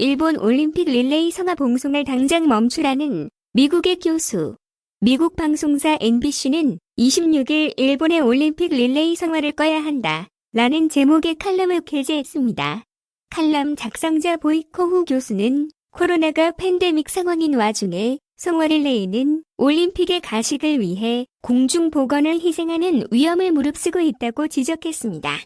일본 올림픽 릴레이 성화 봉송을 당장 멈추라는 미국의 교수. 미국 방송사 NBC는 26일 일본의 올림픽 릴레이 성화를 꺼야 한다. 라는 제목의 칼럼을 게재했습니다. 칼럼 작성자 보이코후 교수는 코로나가 팬데믹 상황인 와중에 성화 릴레이는 올림픽의 가식을 위해 공중 보건을 희생하는 위험을 무릅쓰고 있다고 지적했습니다.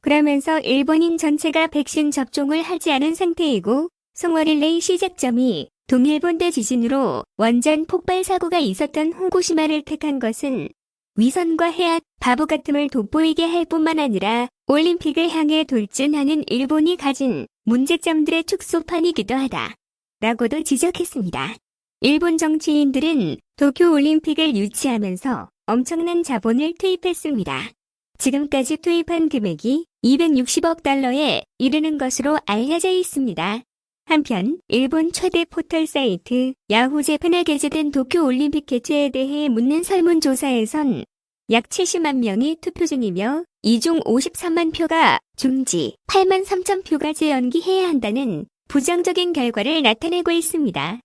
그러면서 일본인 전체가 백신 접종을 하지 않은 상태이고 릴레이 시작점이 동일본대 지진으로 원전 폭발 사고가 있었던 후쿠시마를 택한 것은 위선과 해악, 바보 같음을 돋보이게 할 뿐만 아니라 올림픽을 향해 돌진하는 일본이 가진 문제점들의 축소판이기도 하다. 라고도 지적했습니다. 일본 정치인들은 도쿄 올림픽을 유치하면서 엄청난 자본을 투입했습니다. 지금까지 투입한 금액이 260억 달러에 이르는 것으로 알려져 있습니다. 한편 일본 최대 포털 사이트 야후 재팬에 게재된 도쿄 올림픽 개최에 대해 묻는 설문조사에선 약 70만 명이 투표 중이며 이 중 53만 표가 중지, 8만 3천 표가 재연기해야 한다는 부정적인 결과를 나타내고 있습니다.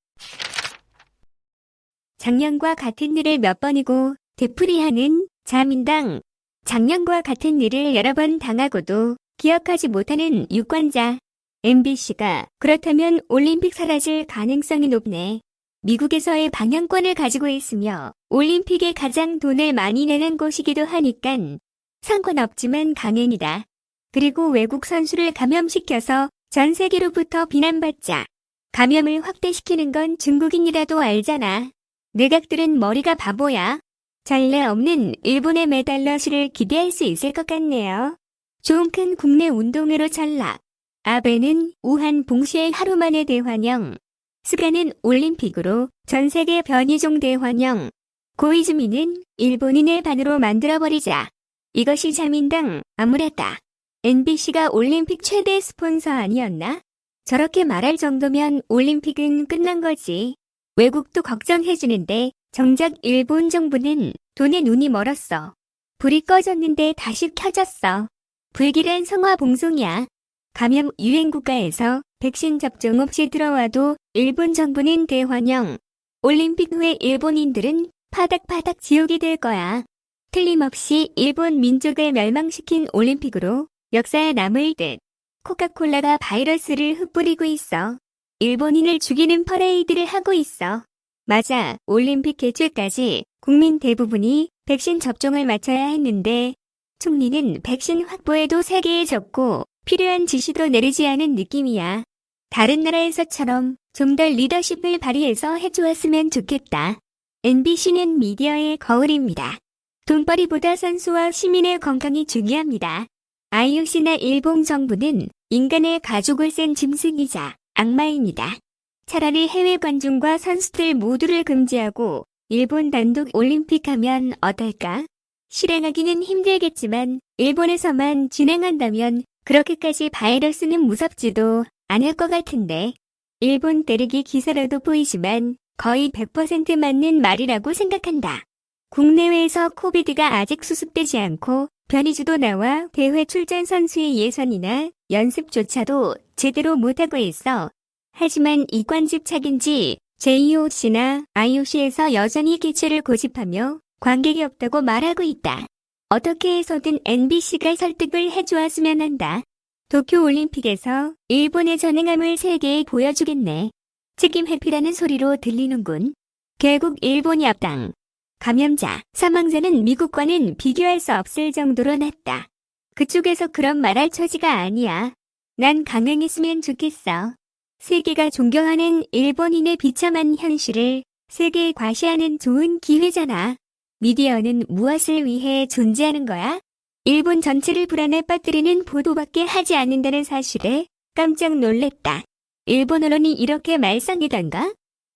작년과 같은 일을 몇 번이고 되풀이하는 자민당 작년과 같은 일을 여러 번 당하고도 기억하지 못하는 유권자 MBC가 그렇다면 올림픽 사라질 가능성이 높네. 미국에서의 방영권을 가지고 있으며 올림픽에 가장 돈을 많이 내는 곳이기도 하니깐 상관없지만 강행이다. 그리고 외국 선수를 감염시켜서 전 세계로부터 비난받자. 감염을 확대시키는 건 중국인이라도 알잖아. 내각들은 머리가 바보야. 전례 없는 일본의 메달러시를 기대할 수 있을 것 같네요. 좀 큰 국내 운동회로 전락. 아베는 우한 봉시의 하루 만에 대환영. 스가는 올림픽으로 전 세계 변이종 대환영. 고이즈미는 일본인의 반으로 만들어버리자. 이것이 자민당 아무랬다. NBC가 올림픽 최대 스폰서 아니었나? 저렇게 말할 정도면 올림픽은 끝난 거지. 외국도 걱정해주는데 정작 일본 정부는 돈에 눈이 멀었어. 불이 꺼졌는데 다시 켜졌어. 불길한 성화 봉송이야. 감염 유행 국가에서 백신 접종 없이 들어와도 일본 정부는 대환영. 올림픽 후에 일본인들은 파닥파닥 지옥이 될 거야. 틀림없이 일본 민족을 멸망시킨 올림픽으로 역사에 남을 듯. 코카콜라가 바이러스를 흩뿌리고 있어. 일본인을 죽이는 퍼레이드를 하고 있어. 맞아, 올림픽 개최까지 국민 대부분이 백신 접종을 마쳐야 했는데 총리는 백신 확보에도 세계에 적고 필요한 지시도 내리지 않은 느낌이야. 다른 나라에서처럼 좀 더 리더십을 발휘해서 해주었으면 좋겠다. MBC는 미디어의 거울입니다. 돈벌이보다 선수와 시민의 건강이 중요합니다. IOC나 일본 정부는 인간의 가족을 센 짐승이자 악마입니다. 차라리 해외 관중과 선수들 모두를 금지하고 일본 단독 올림픽 하면 어떨까? 실행하기는 힘들겠지만 일본에서만 진행한다면 그렇게까지 바이러스는 무섭지도 않을 것 같은데 일본 때리기 기사로도 보이지만 거의 100% 맞는 말이라고 생각한다. 국내외에서 코비드가 아직 수습되지 않고 변이주도 나와 대회 출전 선수의 예선이나 연습조차도 제대로 못하고 있어. 하지만 이관집 착인지 JOC나 IOC에서 여전히 개최를 고집하며 관객이 없다고 말하고 있다. 어떻게 해서든 NBC가 설득을 해주었으면 한다. 도쿄올림픽에서 일본의 전행함을 세계에 보여주겠네. 책임 회피라는 소리로 들리는군. 결국 일본이 앞당. 감염자, 사망자는 미국과는 비교할 수 없을 정도로 낮다. 그쪽에서 그런 말할 처지가 아니야. 난 강행했으면 좋겠어. 세계가 존경하는 일본인의 비참한 현실을 세계에 과시하는 좋은 기회잖아. 미디어는 무엇을 위해 존재하는 거야? 일본 전체를 불안에 빠뜨리는 보도밖에 하지 않는다는 사실에 깜짝 놀랬다. 일본 언론이 이렇게 말썽이던가?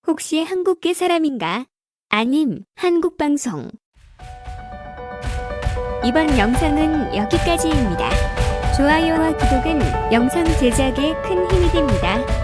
혹시 한국계 사람인가? 아님 한국 방송. 이번 영상은 여기까지입니다. 좋아요와 구독은 영상 제작에 큰 힘이 됩니다.